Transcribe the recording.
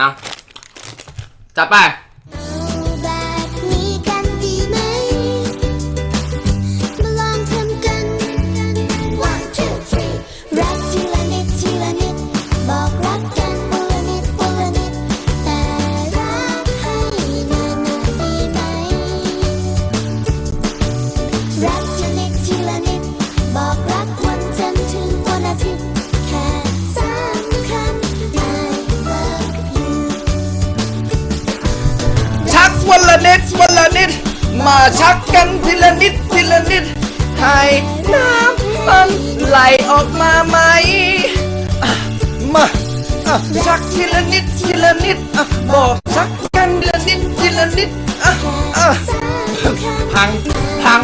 นะ จัดไปรักทีละนิดทีละนิด วันละนิดวันละนิด มาชักกันทีละนิดทีละนิด ให้น้ำมันไหลออกมาไหมมาชักทีละนิดทีละนิดอบอกชักกันทีละนิดทีละนิดพังพัง